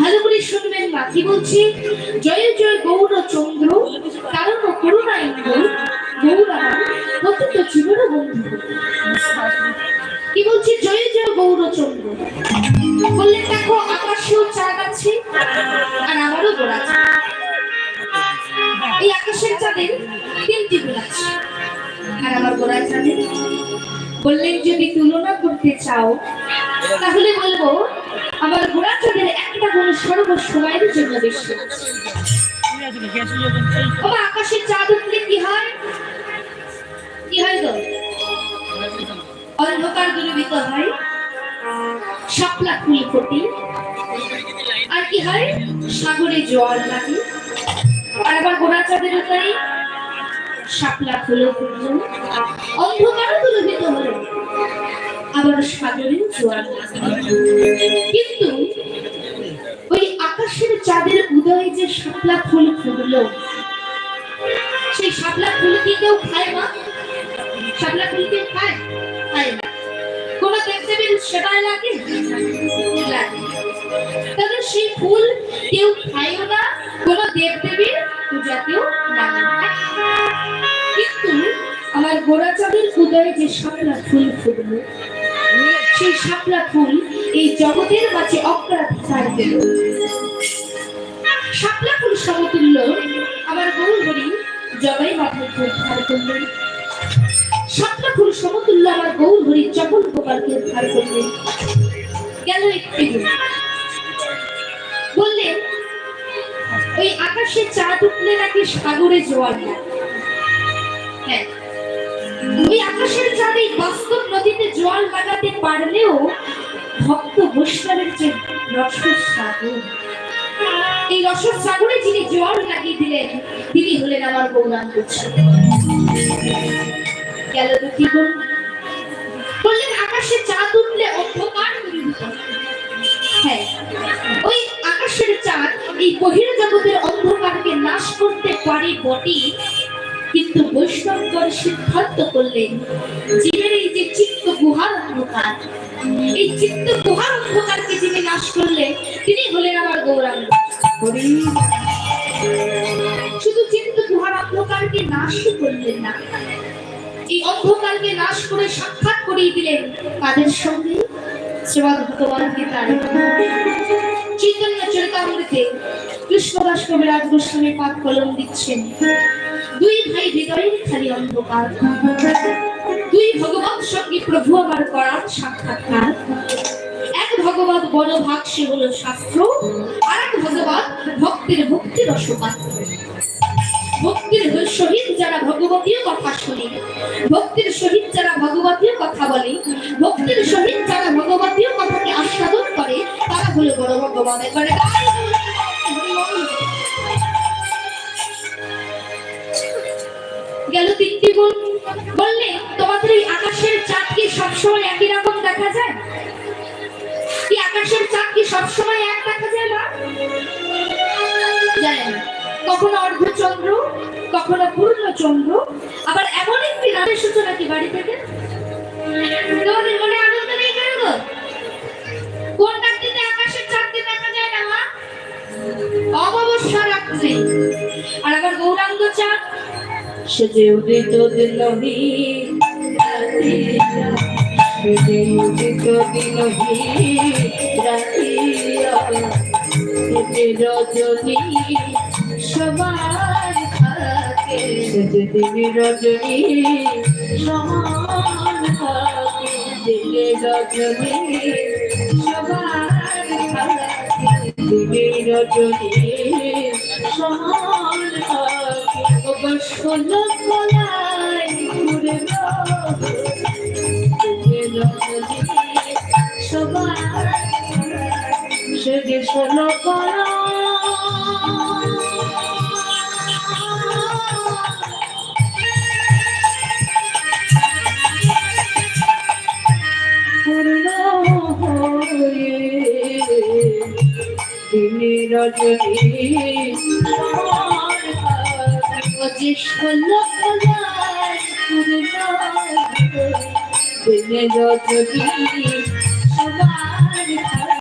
ভালো করে শুনবেন মা বলছি? জয় জয় গৌর চন্দ্র কারণ করুণা ইন্দ্র, গৌর জীবন বন্ধু। কি বলছি? জয় জয় গৌর চন্দ্র। বললেন, দেখো, আকাশেও চাঁদ আছে আর আমারও এই আকাশের চাঁদের তিনটি আর আমার বললেন, যদি তুলনা করতে চাও, তাহলে বলব আমার গোড়া চাঁদের একটা গুণ সর্ব সময়ের জন্য বেশি। আকাশের চাঁদ উঠলে কি হয়? কি হয় গো? অন্ধকার দূরীভূত হয়। শাপলা ফুল ফোটে। আর কি হয়? সাগরে জল লাগে। আর আবার গোড়া চাঁদের উঠাই শাপলা ফুল ফুটল অন্ধকার দূরীভূত হলো আবার সাগরে জোয়ার কিন্তু ওই আকাশের চাঁদের উদয়ে যে শাপলা ফুল ফুটলো, সেই শাপলা ফুল কি কেউ খায় মা? শাপলা ফুল কেউ খায়? খায় না। কোন দেবদেবীর সেবায় লাগে? তবে সেই ফুল কেউ খায়ও না, কোন দেবদেবীর পূজাতেও লাগে না। কিন্তু আমার গোড়াচাঁদের উদয়ে যে শাপলা ফুল ফুটলো সেই শাপলা ফুল এই জগতের মাঝে অগ্রাধিকার পেল শাপলা ফুল সমতুল্য আমার গৌর হরি জবাই মাধবকে উদ্ধার করলেন। শাপলা ফুল সমতুল্য আমার গৌর হরি চপল গোপালকে উদ্ধার করলেন। গেল একটি বললেন ওই আকাশে চাঁদ উঠলে নাকি সাগরে জোয়ার হ্যাঁ ওই আকাশের চাঁদে বাস্তব নদীতে জল লাগাতে পারলেও ভক্ত বৈষ্ণবের যে রসের সাগর এই রসের সাগরে যিনি জল লাগিয়ে দিলেন, তিনি হলেন আমার গৌরাঙ্গ গেল দুটি গুণ বললেন, আকাশে চাঁদ উঠলে অন্ধকার। হ্যাঁ ওই আকাশের চাঁদ এই বহির জগতের অন্ধকারকে নাশ করতে পারে বটে কিন্তু বৈষ্ণবগণ সিদ্ধান্ত করলেন জীবের এই যে চিত্ত গুহার অন্ধকার, এই চিত্ত গুহার অন্ধকারকে যিনি নাশ করলেন, তিনি হলেন আমার গৌরাঙ্গ। শুধু চিত্ত গুহার অন্ধকারকে নাশই করলেন না, এই অন্ধকারকে নাশ করে সাক্ষাৎ করিয়ে দিলেন তাদের সঙ্গে শ্রীমদ ভগবান গীতার। চৈতন্য চরিতামৃতে কৃষ্ণদাস কবিরাজ গোস্বামী পাঠ কলম দিচ্ছেন। দুই ভাই হৃদয়ের খালি অন্ধকার। দুই ভগবান সঙ্গে প্রভু আমার করার সাক্ষাৎকার। এক ভগবত বড় ভাগ সে হলো শাস্ত্র। আর এক ভগবত ভক্তির ভক্তি রসপাত্র ভক্তির সহিত যারা ভগবতীয় কথা শুনে, ভক্তির সহিত যারা ভগবতীয় কথা বলে, ভক্তির সহিত যারা ভগবতীয় কথাকে আস্বাদন করে, তারা হলো বড় ভগবান এবারে গেল তিনটি গুণ। বললে, তোমাদের এই আকাশের চাঁদ কি সবসময় একই রকম দেখা যায়? কি আকাশের চাঁদ কি সবসময় এক দেখা যায় না। জানেন কখনো অর্ধচন্দ্র, কখনো পূর্ণচন্দ্র, আবার এমন একটি রাতের সূচনা নাকি বাড়ি থেকে? তোমাদের মনে সেজে উদিত দিলহি সেজে উদিত দিলহি রাতিয়া সেজে রজনী, সবার থাকে সেজে দেবী রজনী, সমান থাকে দেবী রজনী, সবার থাকে দেবী রজনী, সমান থাকে সেজে ষোলো করা পূর্ণ হয়ে তিনি রজনী